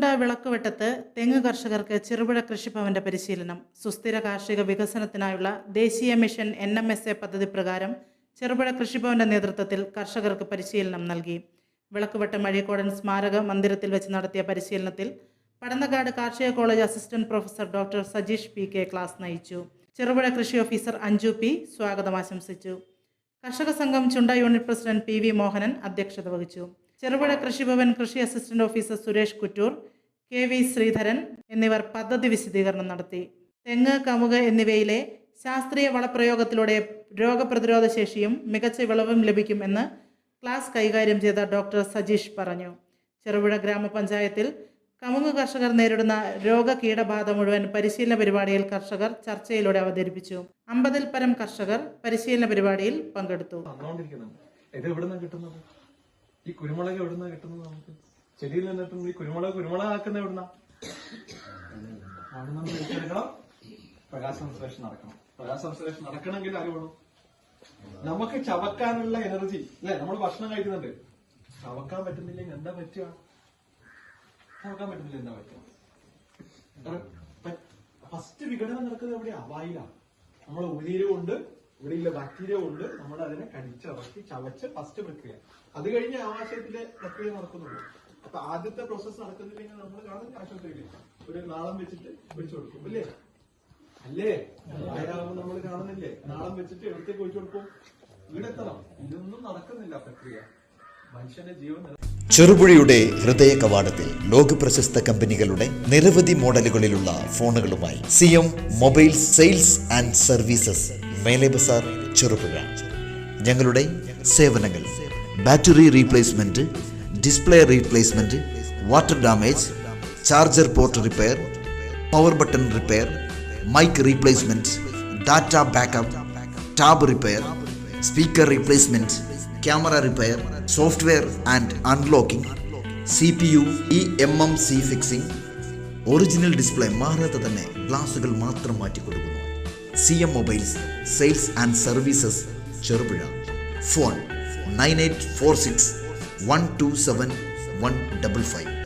ചുണ്ട വിളക്കുവെട്ടത്ത് തെങ്ങ് കർഷകർക്ക് ചെറുപുഴ കൃഷിഭവന്റെ പരിശീലനം സുസ്ഥിര കാർഷിക വികസനത്തിനായുള്ള ദേശീയ mission N M S A പദ്ധതി പ്രകാരം ചെറുപുഴ കൃഷിഭവന്റെ നേതൃത്വത്തിൽ കർഷകർക്ക് പരിശീലനം നൽകി. വിളക്കുവെട്ടം അഴീക്കോടൻ സ്മാരക മന്ദിരത്തിൽ വെച്ച് നടത്തിയ പരിശീലനത്തിൽ പടന്നക്കാട് കാർഷിക college assistant professor doctor Sajeesh P K class നയിച്ചു. ചെറുപുഴ കൃഷി ഓഫീസർ അഞ്ജു പി സ്വാഗതം ആശംസിച്ചു. കർഷക സംഘം Chunda unit president P V Mohanan അധ്യക്ഷത വഹിച്ചു. ചെറുപുഴ കൃഷിഭവൻ കൃഷി assistant officer Suresh Kuttur K V Sreedharan എന്നിവർ പദ്ധതി വിശദീകരണം നടത്തി. തെങ്ങ് കമുക് എന്നിവയിലെ ശാസ്ത്രീയ വളപ്രയോഗത്തിലൂടെ രോഗപ്രതിരോധ ശേഷിയും മികച്ച വിളവും ലഭിക്കും എന്ന് ക്ലാസ് കൈകാര്യം ചെയ്ത ഡോക്ടർ സജീഷ് പറഞ്ഞു. ചെറുപുഴ ഗ്രാമപഞ്ചായത്തിൽ കമുക് കർഷകർ നേരിടുന്ന രോഗ കീടബാധ മുഴുവൻ പരിശീലന പരിപാടിയിൽ കർഷകർ ചർച്ചയിലൂടെ അവതരിപ്പിച്ചു. അമ്പതിൽ പരം കർഷകർ പരിശീലന പരിപാടിയിൽ പങ്കെടുത്തു. ഇത് കിട്ടുന്നത്? ഈ കുരുമുളക് എവിടുന്ന കിട്ടുന്നത് നമുക്ക്? ചെടിയിൽ നിന്നിട്ടും ഈ കുരുമുളക് കുരുമുളക് ആക്കുന്ന എവിടുന്ന? അവിടെ നമ്മൾ സംശ്ലേഷണം നടക്കണം. പ്രകാശ സംശ്ലേഷണം നടക്കണമെങ്കിൽ ആര് വേണം നമുക്ക് ചവക്കാനുള്ള എനർജി അല്ലെ? നമ്മൾ ഭക്ഷണം കഴിക്കുന്നുണ്ട്. ചവക്കാൻ പറ്റുന്നില്ലെങ്കിൽ എന്താ പറ്റുക? ചവക്കാൻ പറ്റുന്നില്ല? എന്താ പറ്റുക? ഫസ്റ്റ് വിഘടനം നടക്കുന്നത് എവിടെയാ? വായിലാണ്. നമ്മൾ ഉമിനീര് കൊണ്ട് ഇവിടെയുള്ള ബാക്ടീരിയ കൊണ്ട് നമ്മൾ അതിനെ കടിച്ചിറക്കി ചവച്ച് ഫസ്റ്റ് പ്രക്രിയ. അത് കഴിഞ്ഞ് ആവാശയത്തിലെ പ്രക്രിയ നടക്കുന്നുള്ളൂ അപ്പൊ ആദ്യത്തെ പ്രോസസ്സ് നടക്കുന്നില്ലെങ്കിൽ നമ്മൾ കാണുന്ന ആശുപത്രിയിൽ ഒരു നാളം വെച്ചിട്ട് പിടിച്ചു കൊടുക്കും. അല്ലേ? അല്ലേ? ആയാകുമ്പോൾ നമ്മൾ കാണുന്നില്ലേ? നാളം വെച്ചിട്ട് എവിടത്തേക്ക് ഒഴിച്ചു കൊടുക്കും? ഇവിടെത്തണം. ഇതൊന്നും നടക്കുന്നില്ല പ്രക്രിയ. മനുഷ്യന്റെ ജീവൻ ചെറുപുഴയുടെ ഹൃദയ കവാടത്തിൽ ലോകപ്രശസ്ത കമ്പനികളുടെ നിരവധി മോഡലുകളിലുള്ള ഫോണുകളുമായി C M mobile sales and services മേലെ ചെറുപുഴ ഞങ്ങളുടെ സേവനങ്ങൾ. Battery replacement display replacement water damage charger port repair power button repair mic replacement data backup tab repair speaker replacement camera repair software and unlocking C P U E M M C fixing original display മാറാതെ തന്നെ ഗ്ലാസുകൾ മാത്രം മാറ്റി കൊടുക്കുന്നു C M mobiles sales and services Cherupuzha. Phone nine eight four six one two seven one double five.